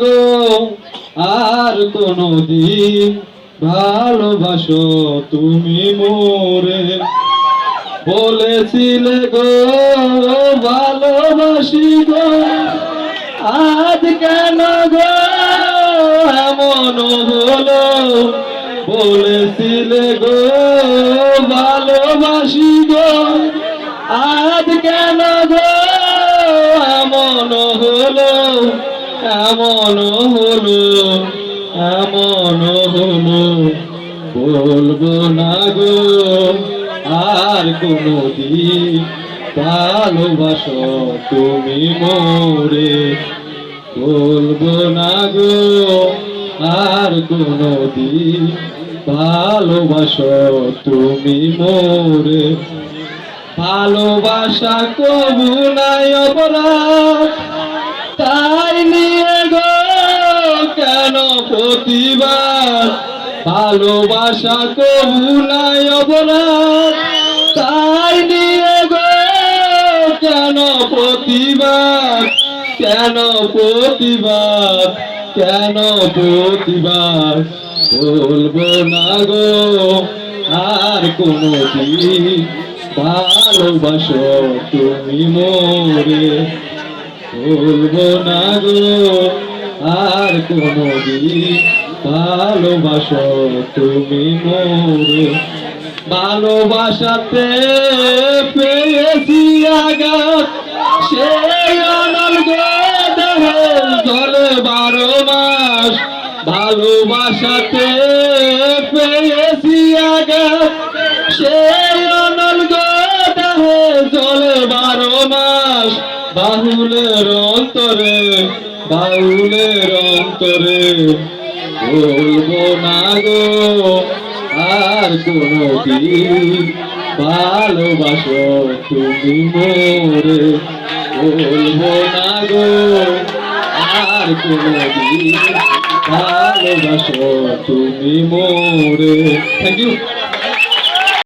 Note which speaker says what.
Speaker 1: গো আর কোনো দিন ভালোবাসো তুমি মোরে। বলেছিলে গো, ভালোবাসি গো। আজ কেন গো, এমন হলো? বলেছিলে গো, ভালোবাসি গো। আজ কেন এমন হলো এমন হলো। বলব না গো, আর কোনো দিন ভালোবাসো তুমি মোরে। বলব না গো, আর কোনো দিন ভালোবাসো তুমি মোরে। ভালোবাসা কবু নাই অপরাধ প্রতিবার ভালোবাসা কবু নাই তাই নিয়ে গো, কেন প্রতিবাদ কেন প্রতিবাদ কেন প্রতিবাদ? বলব না গো, আর কোনো দিন ভালোবাসো তুমি মোরে। বলব না গো আর কোনো দিন ভালোবাসো তুমি মোরে। ভালোবাসাতে পেয়েছি আঘাত, সেই অনল জলে বারো মাস। ভালোবাসাতে পেয়েছি আঘাত, সেই অনল জলে বারো মাস। বাহুলের অন্তরে বাহুলের অন্তরে বলব না গো, আর কোনো দিন ভালোবাসো তুমি মোরে। বলব না গো, আর কোনো দিন ভালোবাসো তুমি মোরে। Thank you